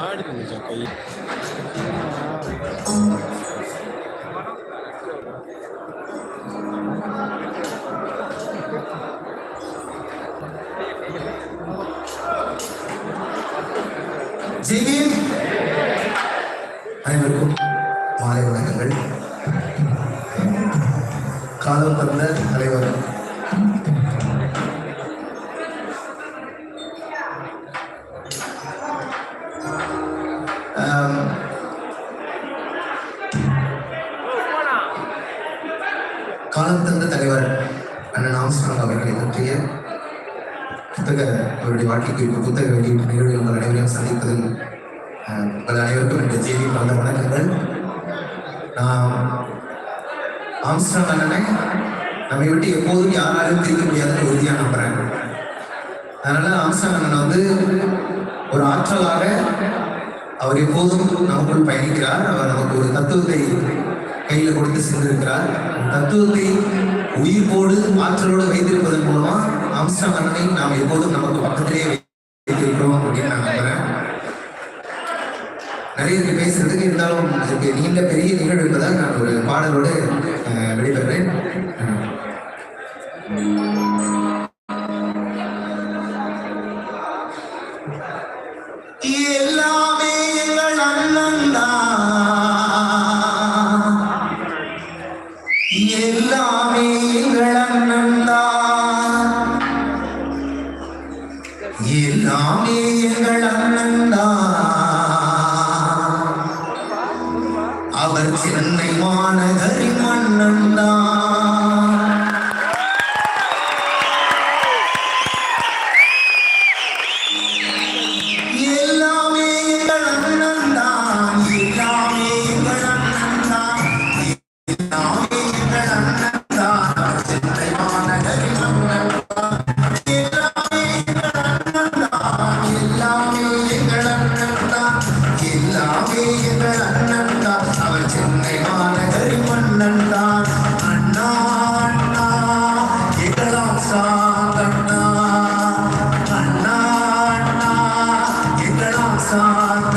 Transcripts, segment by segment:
ఆడింది జప Ziggy Armstrong அண்ணனை நம்மை விட்டு எப்போதும் யாராலும் தீர்க்க முடியாதுன்னு உறுதியாக நம்புறேன் அதனால ஆம்ஸ்டாங் அண்ணன் வந்து ஒரு ஆற்றலாக அவர் எப்போதும் நமக்குள் பயணிக்கிறார். அவர் நமக்கு ஒரு தத்துவத்தை கையில் கொடுத்து சென்றிருக்கிறார். தத்துவத்தை உயிர்ப்போடு ஆற்றலோடு வைத்திருப்பதன் மூலமா ஆம்ஸ்டாங் அண்ணனை நாம் எப்போதும் நமக்கு பக்கத்திலேயே வைத்திருக்கிறோம் அப்படின்னு நான் நம்புறேன். நிறைய பேசுறதுக்கு இருந்தாலும் நீண்ட பெரிய நிகழ்வு இருப்பதால் நான் ஒரு பாடலோடு வெளியில் sun.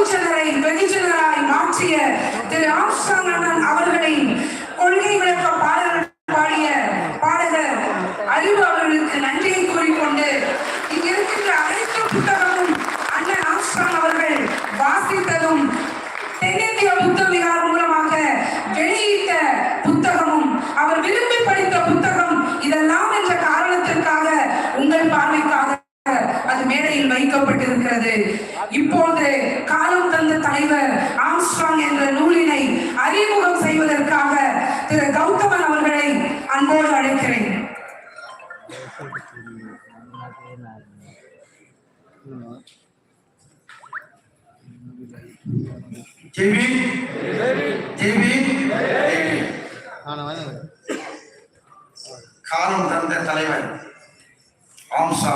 அமைச்சரை வெகுஜனராய் மாற்றிய திரு ஆம்சாங் அவர்களின் கொள்கைகள் காலம் தந்த தலைவர் ஆம்சா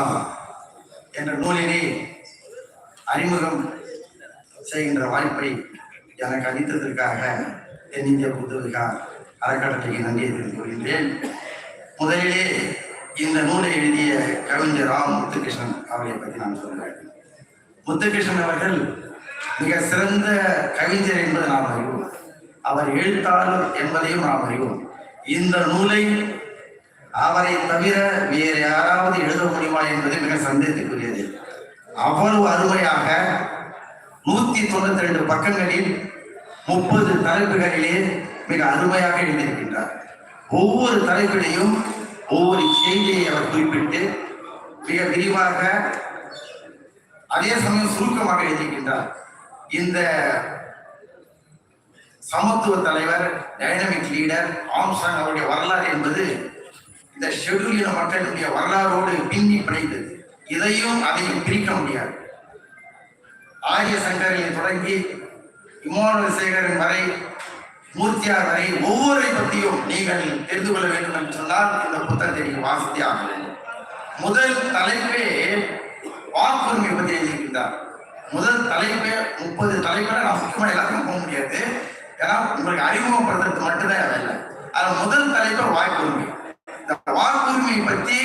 என்ற நூலினை அறிமுகம் செய்கின்ற வாய்ப்பை எனக்கு அளித்ததற்காக தென்னிந்திய புத்தகக்கார் அறக்கட்டளைக்கு நன்றியை தெரிந்து கொள்கின்றேன். முதலிலே இந்த நூலை எழுதிய கவிஞர் ராம் முத்துகிருஷ்ணன் அவரை பற்றி நான் சொல்கிறேன். முத்துகிருஷ்ணன் அவர்கள் மிக சிறந்த கவிஞர் என்பது நாம் அறிவோம். அவர் எழுத்தாளர் என்பதையும் நாம் அறிவோம். இந்த நூலை அவரை தவிர வேறு யாராவது எழுத முடியுமா என்பது மிக சந்தேகத்துக்குரியது. அவ்வளவு அருமையாக நூத்தி தொண்ணூத்தி ரெண்டு பக்கங்களில் முப்பது தலைப்புகளிலே மிக அருமையாக எழுதியிருக்கின்றார். ஒவ்வொரு தலைப்பிலையும் ஒவ்வொரு செய்தியை அவர் குறிப்பிட்டு மிக விரிவாக அதே சமயம் சுருக்கமாக எழுதியிருக்கின்றார். இந்த சமத்துவ தலைவர் டைனமிக் லீடர் ஆம்சாங் அவருடைய வரலாறு என்பது இந்த ஷெட்யூல் மக்களுடைய வரலாறோடு பின்னி பிணைந்தது இதையும் அதையும் பிரிக்க முடியாது. ஆரிய சங்கரில் தொடங்கி இமானுவல் சேகரன் வரை மூர்த்தியார் வரை ஒவ்வொரு பற்றியும் நீங்கள் தெரிந்து கொள்ள வேண்டும் என்று சொன்னால் இந்த புத்தகத்தை நீங்கள் வாசித்தே ஆக வேண்டும் முதல் தலைப்பே வாக்குரிமை பற்றி எழுதியிருக்கின்றார் முதல் தலைப்பே முப்பது தலைப்பை நான் முக்கியமா எல்லாத்துக்கும் போக முடியாது. ஏன்னா உங்களுக்கு அறிமுகப்படுத்துறது மட்டும்தான் வேலை அது முதல் தலைப்பு வாக்குரிமை இந்த வாக்குரிமை பற்றி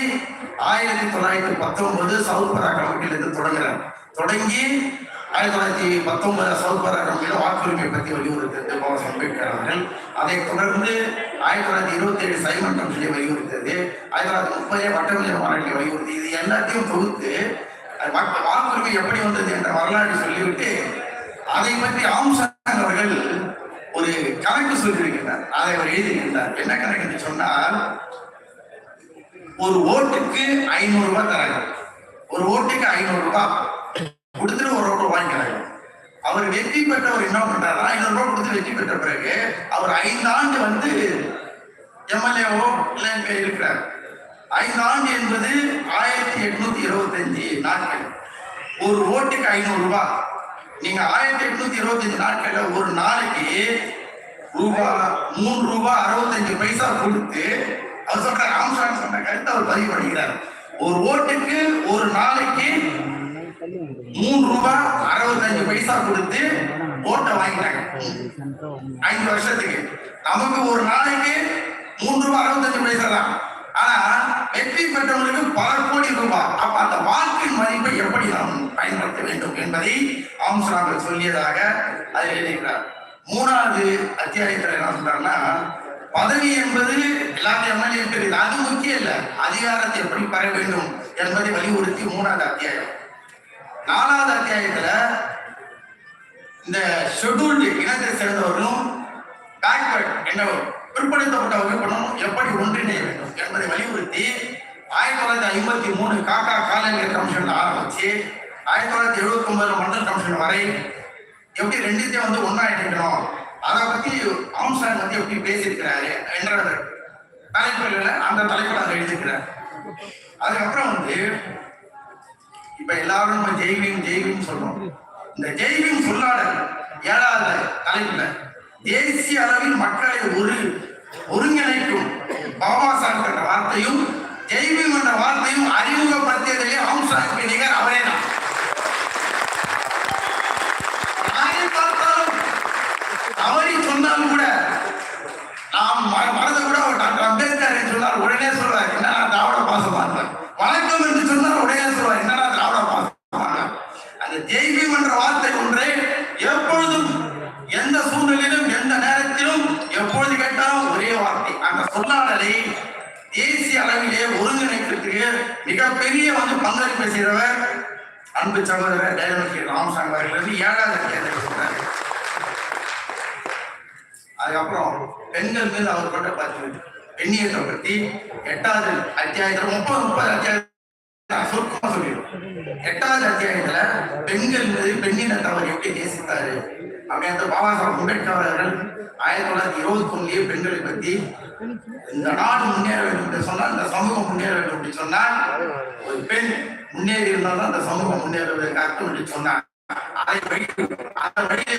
ஆயிரத்தி தொள்ளாயிரத்தி பத்தொன்பது சவுத்பரா கமிட்டியிலிருந்து தொடங்குறாங்க. தொடங்கி ஆயிரத்தி தொள்ளாயிரத்தி பத்தொன்பது சவுத்பரா கமிட்டியில வாக்குரிமை பற்றி வலியுறுத்தது பாபா அம்பேத்கர் அவர்கள். அதை தொடர்ந்து ஆயிரத்தி தொள்ளாயிரத்தி இருபத்தி ஏழு சைமன் கமிட்டியை வலியுறுத்தது ஆயிரத்தி தொள்ளாயிரத்தி முப்பதே வட்டமில்லை மாநாட்டில் வலியுறுத்தி இது எல்லாத்தையும் தொகுத்து அது வாக்குரிமை எப்படி வந்தது என்ற வரலாறு சொல்லிவிட்டு அதை பற்றி ஆம்சாங் அவர்கள் ஒரு கணக்கு சொல்லியிருக்கிறார். அதை அவர் எழுதியிருக்கிறார். என்ன கணக்கு என்று சொன்னால் ஒரு ஓட்டுக்கு ஐநூறு ரூபாய் தராங்க. ஒரு ஓட்டுக்கு ஐநூறு ரூபாய் கொடுத்துட்டு ஒரு ஓட்டு வாங்கிக்கிறாங்க. அவர் வெற்றி பெற்றவர் என்ன பண்றாரு ஐநூறு ரூபாய் கொடுத்து வெற்றி பெற்ற பிறகு அவர் ஐந்து ஆண்டு வந்து எம்எல்ஏவோ இல்லை இருக்கிறார். ஐந்து ஆண்டு என்பது ஆயிரத்தி எட்நூத்தி இருபத்தஞ்சு நாட்கள். ஒரு ஓட்டுக்கு ஐநூறு ரூபாய் நீங்க ஆயிரத்தி எட்நூத்தி இருபத்தஞ்சு நாட்கள்ல ஒரு நாளைக்கு ரூபாய் மூணு ரூபாய் அறுபத்தஞ்சு பைசா கொடுத்து அவர் சொல்ற ராம்சாமி சொன்ன கருத்தை அவர் பதிவு பண்ணுகிறார் ஒரு ஓட்டுக்கு ஒரு நாளைக்கு மூணு ரூபாய் அறுபத்தஞ்சு பைசா கொடுத்து ஓட்டை வாங்கிட்டாங்க. ஐந்து வருஷத்துக்கு. நமக்கு ஒரு நாளைக்கு மூணு ரூபாய் அறுபத்தஞ்சு பைசா தான். ஆனா வெற்றி பெற்றவங்களுக்கு பல கோடி ரூபாய். அப்ப அந்த வாழ்க்கையின் மதிப்பை எப்படி நாம் பயன்படுத்த வேண்டும் என்பதை ஆம்ஸ்ராங் சொல்லியதாக அதில் எழுதியிருக்கிறார். மூணாவது அத்தியாயத்தில் என்ன சொல்றாருன்னா பதவி என்பது எல்லாத்தையும் எம்எல்ஏ அது முக்கியம் இல்ல. அதிகாரத்தை எப்படி பெற வேண்டும் என்பதை வலியுறுத்தி மூணாவது அத்தியாயம். நாலாவது அத்தியாயத்துல இந்த ஷெட்யூல்டு இனத்தை சேர்ந்தவர்களும் பேக்வர்ட் என்ன பிற்படுத்தப்பட்ட வகுப்பினும் எப்படி ஒன்றிணைய வேண்டும் என்பதை வலியுறுத்தி ஆயிரத்தி தொள்ளாயிரத்தி ஐம்பத்தி மூணு காக்கா காலநிலை கமிஷன் ஆரம்பிச்சு ஆயிரத்தி தொள்ளாயிரத்தி எழுபத்தி ஒன்பதுல மண்டல் கமிஷன் வரை எப்படி ரெண்டுத்தையும் வந்து ஒன்றா எடுக்கணும் அதை பத்தி அம்சாங் வந்து எப்படி பேசியிருக்கிறாரு என்ற தலைப்புகள் அந்த தலைப்பில் அதை எழுதியிருக்கிறார். அதுக்கப்புறம் வந்து இப்ப எல்லாரும் நம்ம ஜெய்வீம் ஜெய்வீம் சொல்றோம். இந்த ஜெய்வீம் சொல்லாடல் ஏழாவது தலைப்புல தேசிய அளவில் மக்களை ஒரு ஒருங்கிணைக்கும் பாபா சாஹிப் என்ற வார்த்தையும் ஜெய்வீம் என்ற வார்த்தையும் அறிமுகப்படுத்தியதிலே ஆம்சாங் நிகர் அவரே தான். யாரை பார்த்தாலும் அவரை சொன்னாலும் கூட நாம் ம- மறந்து கூட அவர் டாக்டர் அம்பேத்கர் என்று சொன்னார் உடனே சொல்வார் என்னடா திராவிட பாசமாக வணக்கம் என்று சொன்னார் உடனே சொல்வார் என்னடா திராவிட பாசமாக அந்த ஜெய்பீம் என்ற வார்த்தை ஒன்றே எப்பொழுதும் எந்த சூழ்நிலையிலும் எந்த நேரத்திலும் எப்பொழுது கேட்டாலும் ஒரே வார்த்தை அந்த சொல்லாடலை தேசிய அளவிலே ஒருங்கிணைக்கிறதுக்கு மிகப்பெரிய பேசுகிறவர் அன்பு சகோதரர் டைனமிக் ராமசாமி அவர்கள் ஏழாவது அத்தியாயத்தை சொல்றாரு அதுக்கப்புறம் பெண்கள் மீது அவர் கொண்ட பதிவு பெண்ணியத்தை பற்றி எட்டாவது அத்தியாயத்துல முப்பது முப்பது அத்தியாயம் நான் சுருக்கமா எட்டாவது அத்தியாயத்துல பெண்கள் மீது பெண்ணினத்தை அவர் எப்படி நேசித்தாரு? அப்படின்ற பாபா சாஹிப் அம்பேத்கர் அவர்கள் ஆயிரத்தி தொள்ளாயிரத்தி இருபத்தி ஒண்ணுலயே பெண்களை பத்தி இந்த நாடு முன்னேற வேண்டும் என்று சொன்னால் இந்த சமூகம் முன்னேற வேண்டும் என்று சொன்னால் ஒரு பெண் முன்னேறி இருந்தால்தான் அந்த சமூகம் முன்னேறுவதற்கு அர்த்தம் என்று சொன்னார். அதை வழி அந்த வழியை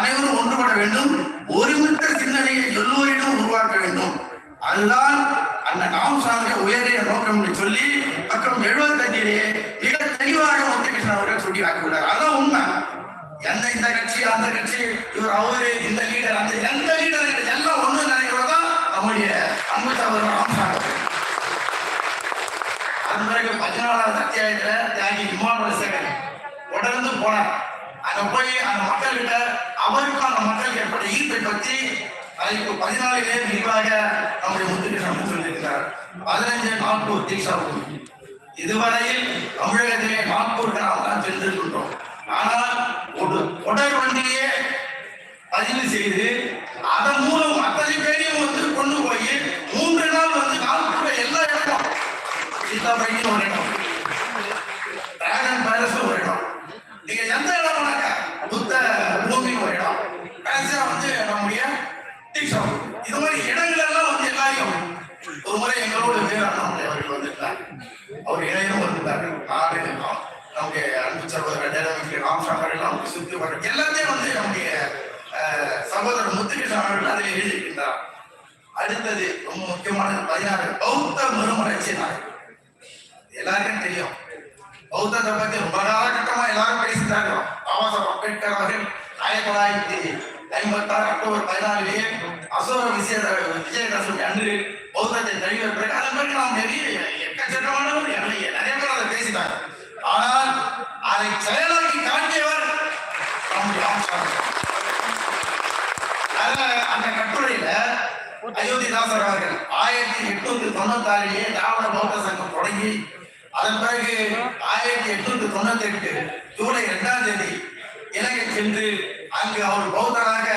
அனைவரும் ஒன்றுபட வேண்டும். ஒருமித்த சிந்தனையை எல்லோரிடம் உருவாக்க வேண்டும். அதுதான் அந்த நாம் சார்ந்த உயரிய நோக்கம் என்று சொல்லி பக்கம் எழுபத்தஞ்சிலே மிக தெளிவாக முத்துகிருஷ்ணன் அவர்கள் சுட்டி காட்டியுள்ளார் அதான் உண்மை எந்த இந்த கட்சி அந்த கட்சி இவர் அவரு இந்த லீடர் அந்த எந்த லீடர் எல்லாம் ஒண்ணு நினைக்கிறதா நம்முடைய அன்பு சகோதரர் ராமசாமி அவர்கள். அதன் பிறகு பதினாலாவது அத்தியாயத்துல தியாகி இமானுவல் சேகர் தொடர்ந்து போனார் அங்க போய் அந்த மக்கள்கிட்ட அவருக்கும் அந்த மக்களுக்கு ஏற்பட்ட ஈர்ப்பை பற்றி அதுக்கு பதினாலிலே விரிவாக நம்முடைய முத்துகிருஷ்ணன் சொல்லியிருக்கிறார் பதினஞ்சு நாற்பூர் தீட்சாவும் இதுவரையில் தமிழகத்திலே நாற்பூருக்கு நாம் தான் சென்றிருக்கின்றோம் ஆனால் ஒரு தொடர் வண்டியே பதிவு செய்து அதன் மூலம் அத்தனை பேரையும் வந்து கொண்டு போய் மூன்று நாள் வந்து நாற்பூர் எல்லா இடமும் சீதாபைக்கு ஒரு இடம் டிராகன் பேலஸ் ஒரு இடம் நீங்க எந்த இடம் போனாங்க புத்த பூமி ஒரு இடம் கடைசியா வந்து நம்முடைய தீக்ஷம் இது மாதிரி இடங்கள் எல்லாம் வந்து எல்லாரையும் ஒரு முறை எங்களோட வேறு அவர்கள் வந்திருந்தார். அவர் இணையம் வந்திருந்தார் நாடு நம்முடைய அன்பு சகோதரர் டேரமிக்கு ராம்சாமர் எல்லாம் சுத்தி வர எல்லாத்தையும் வந்து நம்முடைய சகோதரர் முத்துகிருஷ்ணன் அவர்கள் அதில் எழுதியிருக்கின்றார். அடுத்தது ரொம்ப முக்கியமானது பதினாறு பௌத்த மறுமலர்ச்சி நாள். எல்லாருக்கும் தெரியும். பௌத்தத்தை பத்தி ரொம்ப காலகட்டமா எல்லாரும் பேசிட்டாங்க பாபாசாஹப் அம்பேத்கர் அவர்கள் ஆயிரத்தி தொள்ளாயிரத்தி ஐம்பத்தி ஆறு அக்டோபர் பதினாலுலேயே அசோக விஜய விஜயதசமி அன்று பௌத்தத்தை தழுவிய பிறகு அதன் பிறகு நாம் நிறைய எக்கச்சக்கமானவர் நிறைய பேர் அதை பேசினாங்க. ஆனால் அதை செயலாக்கி காட்டியவர் நம்முடைய அந்த கட்டுரையில அயோத்திதாசர் அவர்கள் ஆயிரத்தி எட்நூத்தி தொண்ணூத்தி ஆறிலேயே திராவிட பௌத்த சங்கம் தொடங்கி அதன் பிறகு ஆயிரத்தி எட்நூத்தி தொண்ணூத்தி எட்டு ஜூலை இரண்டாம் தேதி இலங்கை சென்று அங்கு அவர் பௌத்தராக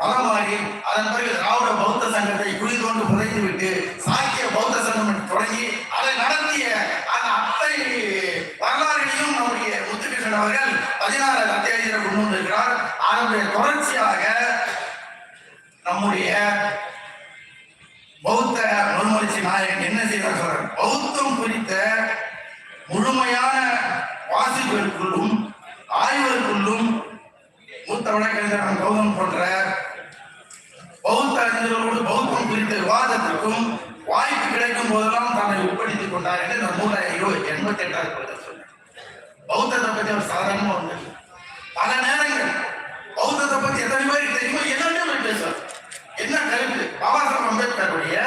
மதம் மாறி அதன் பிறகு திராவிட பௌத்த சங்கத்தை குழி தோண்டு புதைத்து விட்டு சாக்கிய பௌத்த சங்கம் தொடங்கி அதை நடத்திய அந்த அத்தை வரலாறுகளையும் நம்முடைய முத்துகிருஷ்ணன் அவர்கள் பதினாறு அத்தியாயத்தில் கொண்டு வந்திருக்கிறார். அதனுடைய தொடர்ச்சியாக நம்முடைய பௌத்த மறுமலர்ச்சி நாயகன் என்ன செய்தார் சொல்றார் பௌத்தம் குறித்த முழுமையான வாசிப்பிற்குள்ளும் ஆய்வுகளுக்குள்ளும் மூத்த வழக்கறிஞரான கௌதம் போன்ற பௌத்த அறிஞர்களோடு பௌத்தம் குறித்த விவாதத்திற்கும் வாய்ப்பு கிடைக்கும் போதெல்லாம் தன்னை உட்படுத்திக் கொண்டார் என்று இந்த நூலை எண்பத்தி எட்டாவது பக்கத்தில் சொன்னார். பௌத்தத்தை பற்றி அவர் சாதாரணமா வந்து பல நேரங்கள் பௌத்தத்தை பத்தி எத்தனை பேருக்கு தெரியுமோ என்னென்ன பேசுவார். என்ன கருத்து? பாபா சாஹேப் அம்பேத்கருடைய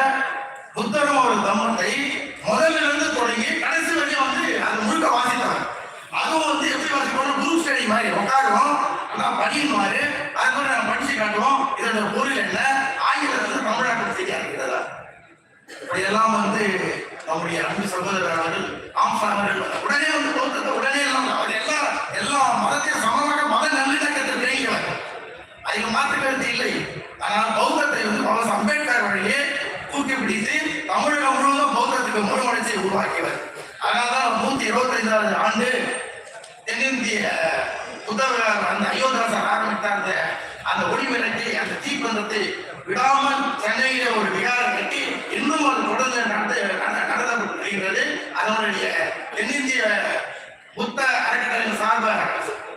புத்தகம் ஒரு தம்மத்தை முதலிலிருந்து தொடங்கி கடைசி வரையும் வந்து அது முழுக்க வாசித்தாங்க அதுவும் வந்து எப்படி வாசிப்போம் குரூப் ஸ்டடி மாதிரி உட்காருவோம் நான் அதுக்கு அது படிச்சு காட்டுவோம். இதோட பொருள் என்ன ஆங்கிலத்தில் தமிழாக்கம் செய்ய இருக்கிறதா இப்படியெல்லாம் வந்து நம்முடைய அன்பு சகோதரர்கள் ஆம் உடனே வந்து பௌத்தத்தை உடனே எல்லாம் அவர் எல்லா எல்லா மதத்தையும் சமமாக மத நல்லிணக்கத்தை தெரிவிக்கிறார் அதுக்கு மாற்று கருத்து இல்லை. ஆனால் பௌத்தத்தை வந்து பாபா அம்பேத்கர் வழியே தூக்கி பிடித்து தமிழகம் முழுவதும் பௌத்தத்துக்கு முழுமடைச்சியை உருவாக்கியவர். அதனால்தான் நூத்தி இருபத்தி ஐந்தாவது ஆண்டு தென்னிந்திய புத்தக அந்த அயோத்தியாசர் ஆரம்பித்த அந்த அந்த ஒளிவிளக்கை அந்த தீப்பந்தத்தை விடாமல் சென்னையில ஒரு விகாரம் கட்டி இன்னும் அது தொடர்ந்து நடந்த நட- நடத்தப்பட்டு வருகிறது அதனுடைய தென்னிந்திய புத்த அறக்கட்டளை சார்ப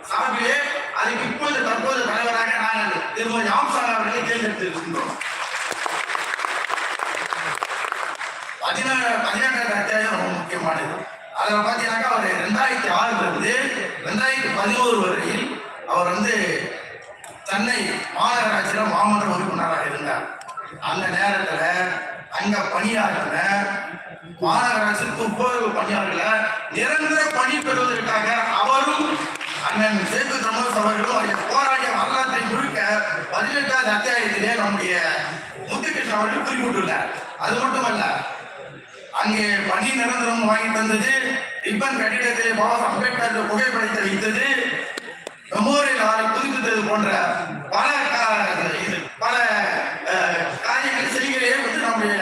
சார்பிலே அதுக்கு இப்போது தற்போது தலைவராக நாங்கள் திருமதி ஆம்சாங் அவர்களை தேர்ந்தெடுத்திருக்கின்றோம். பதினேழு பதினெட்டாவது அத்தியாயம் ரொம்ப முக்கியமானது. அதில் பார்த்தீங்கன்னாக்கா அவர் ரெண்டாயிரத்தி ஆறுலேருந்து ரெண்டாயிரத்தி பதினோரு வரையில் அவர் வந்து சென்னை மாநகராட்சியில் மாமன்ற உறுப்பினராக இருந்தார். அந்த நேரத்தில் அங்கே பணியாற்றின மாநகராட்சி துப்புரவு பணியாளர்களை நிரந்தர பணி பெறுவதற்காக அவரும் அண்ணன் சேது சமோஸ் அவர்களும் அவருடைய போராடிய வரலாற்றை முழுக்க பதினெட்டாவது அத்தியாயத்திலே நம்முடைய முத்துகிருஷ்ணன் அவர்கள் குறிப்பிட்டுள்ளார். அது மட்டுமல்ல அங்கே பணி நிரந்தரம் வாங்கி தந்தது ரிப்பன் கட்டிடத்திலே பாபா அம்பேத்கர் புகைப்படத்தை வைத்தது மெமோரியல் ஆலை புதுப்பித்தது போன்ற பல இது பல காரியங்கள் செய்திகளையே வந்து நம்முடைய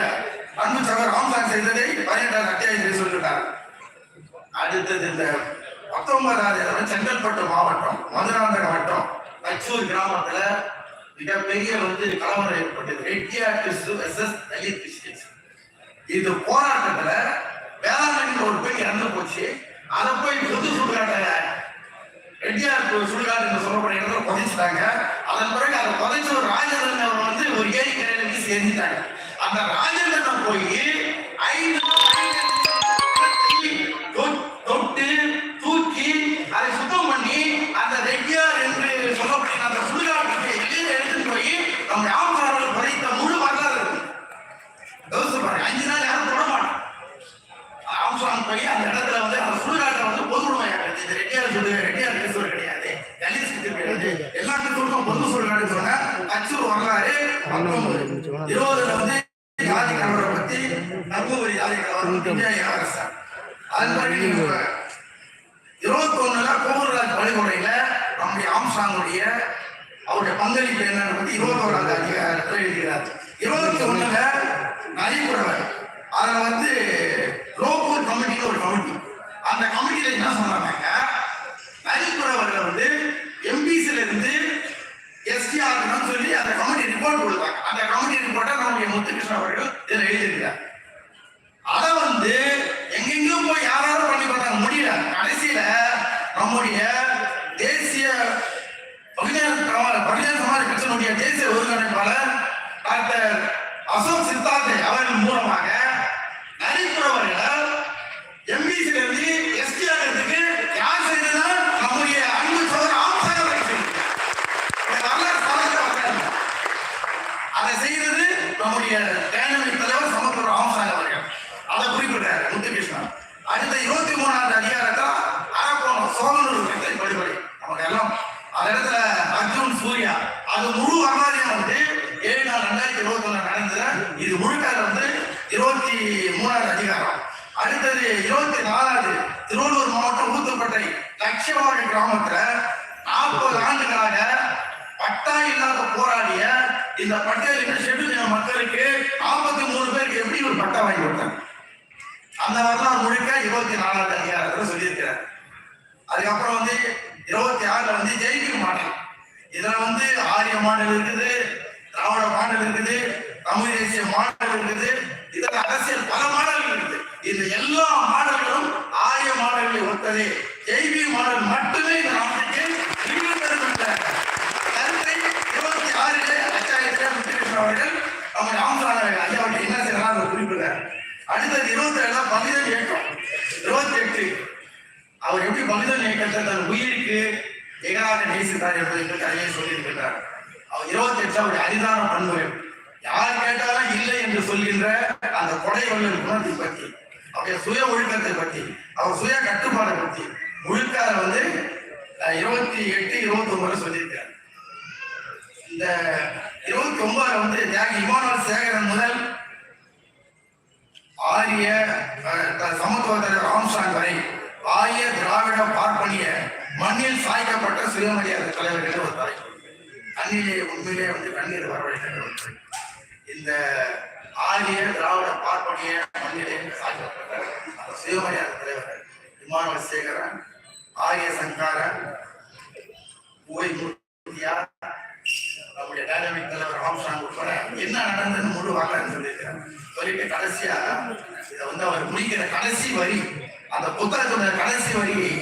அன்பு சகோதரர் ராம்சாங் செய்ததை பதினெட்டாம் அத்தியாயத்தில் சொல்லிட்டார் அடுத்தது இந்த பத்தொன்பதாவது செங்கல்பட்டு மாவட்டம் மதுராந்தக வட்டம் தச்சூர் கிராமத்துல மிகப்பெரிய வந்து கலவரம் ஏற்பட்டது. ரெட்டியார் கிறிஸ்து எஸ் தலித் கிறிஸ்டியன்ஸ். இந்த போராட்டத்துல வேளாண்மைக்கு ஒரு பெண் இறந்து போச்சு. அதை போய் பொது சுடுகாட்ட ரெட்டியார் சுடுகாடு என்று சொல்லக்கூடிய இடத்துல புதைச்சிட்டாங்க அதன் பிறகு அதை புதைச்ச ஒரு ராஜேந்திரன் அவர் வந்து ஒரு ஏரி கரையில வீசி எரிஞ்சிட்டாங்க அந்த ராஜேந்திரன் போய் ஐந்து அந்த கமிட்டியில என்ன சொன்னாங்க நரிக்குறவர்கள் வந்து எம்பிசில இருந்து எஸ்டி சொல்லி அந்த கமிட்டி ரிப்போர்ட் கொடுத்தாங்க. அந்த கமிட்டி ரிப்போர்ட்டை நம்முடைய முத்துகிருஷ்ணன் அவர்கள் இதில் எழுதியிருக்கிறார். அதை வந்து எங்கெங்கும் போய் யாராலும் பண்ணி பார்த்தாங்க. முடியல. கடைசியில நம்முடைய தேசிய பகுஜன சமாஜ் கட்சியினுடைய தேசிய ஒருங்கிணைப்பாளர் டாக்டர் அசோக் சித்தார்த்தை அவர்கள் மூலமாக நரிப்புறவர்கள் எம்பிசிலிருந்து இருந்து எஸ்டி ஆகிறதுக்கு யார் செய்ததுன்னா நம்முடைய அன்பு சோதர் ஆம்சாக செய்திருக்கார் இந்த வரலாறு சாதாரண வரலாறு. அதை செய்தது நம்முடைய டைனமிக் தலைவர் சமத்துவ ராமசாமி அவர்கள் அதை குறிப்பிட்டார் முத்துகிருஷ்ணன் அடுத்த இருபத்தி மூணாவது அதிகாரத்தில் அரக்கோணம் சோழனூர் வித்தை படுகொலை நமக்கு எல்லாம் அந்த இடத்துல அர்ஜுன் சூர்யா அது முழு வரலாறையும் வந்து ஏழு நாள் ரெண்டாயிரத்தி இருபத்தி ஒண்ணு நடந்தது. இது முழுக்க வந்து இருபத்தி மூணாவது அதிகாரம். அடுத்தது இருபத்தி நாலாவது திருவள்ளூர் மாவட்டம் ஊத்துப்பட்டை லட்சியவாடி கிராமத்துல நாற்பது ஆண்டுகளாக பட்டா இல்லாத போராடிய இந்த பட்டியலின் ஷெட்யூல் மக்களுக்கு நாற்பத்தி மூணு பேருக்கு எப்படி ஒரு பட்டா வாங்கி கொடுத்தாங்க அந்த வரலாறு முழுக்க இருபத்தி நாலாவது அதிகாரத்துல சொல்லியிருக்கிறார். அதுக்கப்புறம் வந்து இருபத்தி ஆறுல வந்து ஜெயிக்க மாட்டேன் இதுல வந்து ஆரிய மாடல் இருக்குது திராவிட மாடல் இருக்குது தமிழ் தேசிய மாடல் இருக்குது. இதுல அரசியல் பல மாடல்கள் இருக்குது. இந்த எல்லா மாடல்களும் ஆரிய மாடல்களை ஒத்ததே. ஜெய்பி மாடல் மட்டுமே இந்த நாட்டுக்கு நிறுவனம் என்ற கருத்தை இருபத்தி ஆறிலே அச்சாயத்திலே முத்துகிருஷ்ணன் அவர்கள் அவங்க ராமசாமி ஐயா அவர்கள் என்ன செய்யலாம் அதை குறிப்பிட அடுத்தது இருபத்தி ஏழுல பகுதல் இயக்கம். இருபத்தி எட்டு அவர் எப்படி பகுதல் இயக்கத்தை தன் உயிருக்கு எகராக நேசித்தார் என்பதை அதையே சொல்லியிருக்கிறார் அவர் இருபத்தி எட்டு அவருடைய அரிதான பண்புகள். யார் கேட்டாலும் இல்லை என்று சொல்கின்ற அந்த கொடை வல்லல் குணத்தை பற்றி அவருடைய சுய ஒழுக்கத்தை பற்றி அவர் சுய கட்டுப்பாடை பற்றி முழுக்க அதை வந்து இருபத்தி எட்டு இருபத்தி ஒன்பது சொல்லியிருக்கார் இந்த இருபத்தி ஒன்பதுல வந்து தியாகி இமானுவல் சேகரன் முதல் ஆரிய சமத்துவத்தை சமத்துவ தலைவர் ராம்சாங் வரை ஆரிய திராவிட பார்ப்பனிய மண்ணில் சாய்க்கப்பட்ட சுயமரியாதை தலைவர்கள் ஒரு தலைவர் கண்ணிலே உண்மையிலே வந்து கண்ணீர் வரவழைக்கிற ஒன்று இந்த ஆரிய திராவிட பார்ப்பனிய மண்ணிலே சாய்க்கப்பட்ட அந்த சுயமரியாதை தலைவர்கள் இமானுவல் சேகரன் ஆரிய சங்காரன் ஓய்வூர்த்தியா நம்முடைய டைனமிக் தலைவர் ராம்சாங் உட்பட என்ன நடந்ததுன்னு முழு வரலாறு சொல்லியிருக்காரு சொல்லிட்டு கடைசியா இதை வந்து அவர் முடிக்கிற கடைசி வரி அந்த புத்தகத்தோட கடைசி வரியை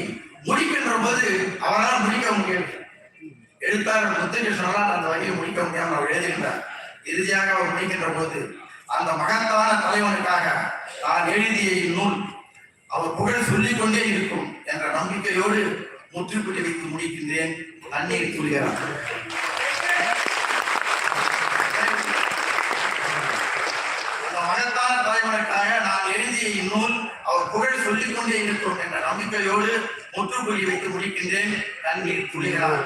முடிக்கின்ற போது அவரால் முடிக்க முடியும் எழுத்தாளர் முத்துகிருஷ்ணனால் அந்த வரியை முடிக்க முடியாமல் அவர் எழுதுகின்றார் இறுதியாக அவர் முடிக்கின்ற போது அந்த மகத்தான தலைவனுக்காக நான் எழுதிய இந்நூல் அவர் புகழ் சொல்லிக் கொண்டே இருக்கும் என்ற நம்பிக்கையோடு முற்றுப்புள்ளி வைத்து முடிக்கின்றேன். தண்ணீர் துளிகிறார் அந்த மகத்தான தலைவனுக்காக நான் எழுதிய இந்நூல் அவர் புகழ் சொல்லிக் கொண்டே இருக்கும் என்ற நம்பிக்கையோடு முற்றுப்புள்ளி வைத்து முடிக்கின்றேன். தண்ணீர் துளிகளால்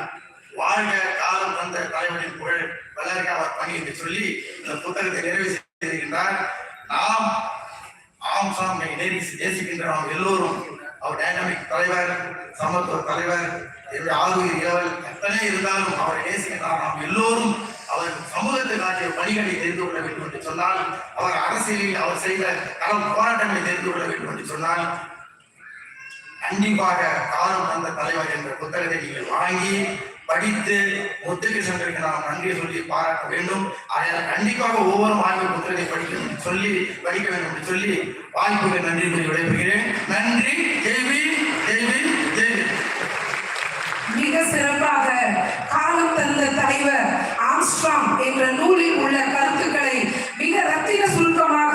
வாழ்க காலம் தந்த தலைவரின் புகழ் வளர்க அவர் பணி என்று சொல்லி இந்த புத்தகத்தை நிறைவு செய்திருக்கின்றார். நாம் ஆம் நேரி நேசிக்கின்ற நாம் எல்லோரும் அவர் டைனாமிக் தலைவர் சமத்துவ தலைவர் என்னுடைய ஆளுநர் ஏவல் எத்தனை இருந்தாலும் அவரை நேசிக்கின்றார். நாம் எல்லோரும் அவர் சமூகத்துக்கு ஆற்றிய பணிகளை தெரிந்து கொள்ள வேண்டும் என்று சொன்னால் அவர் அரசியலில் அவர் செய்த களம் போராட்டங்களை தெரிந்து கொள்ள வேண்டும் என்று சொன்னால் கண்டிப்பாக காலம் வந்த தலைவர் என்ற புத்தகத்தை நீங்கள் வாங்கி படித்து முத்துகிருஷ்ணனுக்கு நாம் நன்றி சொல்லி பாராட்ட வேண்டும். அதனால் கண்டிப்பாக ஒவ்வொரு மாணவர் புத்தகத்தை படிக்கணும் சொல்லி படிக்க வேண்டும் என்று சொல்லி வாய்ப்புக்கு நன்றி கூறி விடைபெறுகிறேன். நன்றி. ஜெய்வி ஜெய்வி ஜெய்வி மிக சிறப்பாக காலம் தந்த தலைவர் ஆம்ஸ்ட்ராங் என்ற நூலில் உள்ள கருத்துக்களை மிக ரத்தின சுருக்கமாக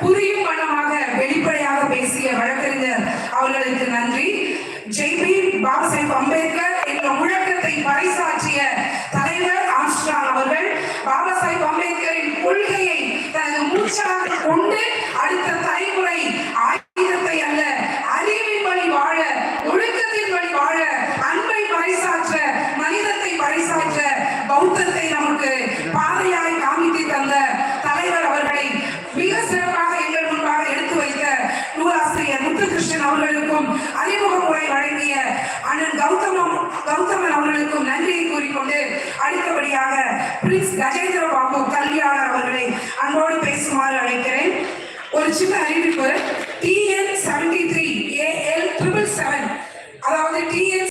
புரியும் மனமாக வெளிப்படையாக பேசிய வழக்கறிஞர் அவர்களுக்கு நன்றி. ஜெய்பீம் பாபா சாஹேப் அம்பேத்கர் என்ற முழக்கத்தை பறைசாற்றிய தலைவர் ஆம்ஸ்ட்ராங் அவர்கள் பாபா சாஹேப் அம்பேத்கரின் கொள்கையை தனது மூச்சாக கொண்டு அடுத்த தலைமுறை அவர்களுக்கும் அறிமுக உரை வழங்கிய அண்ணன் கௌதமம் கௌதமன் அவர்களுக்கும் நன்றியை கூறிக்கொண்டு அடுத்தபடியாக பிரின்ஸ் கஜேந்திர பாபு கல்வியாளர் அவர்களை அன்போடு பேசுமாறு அழைக்கிறேன். ஒரு சின்ன அறிவிப்பு. T N seventy three A L triple seven அதாவது டிஎன்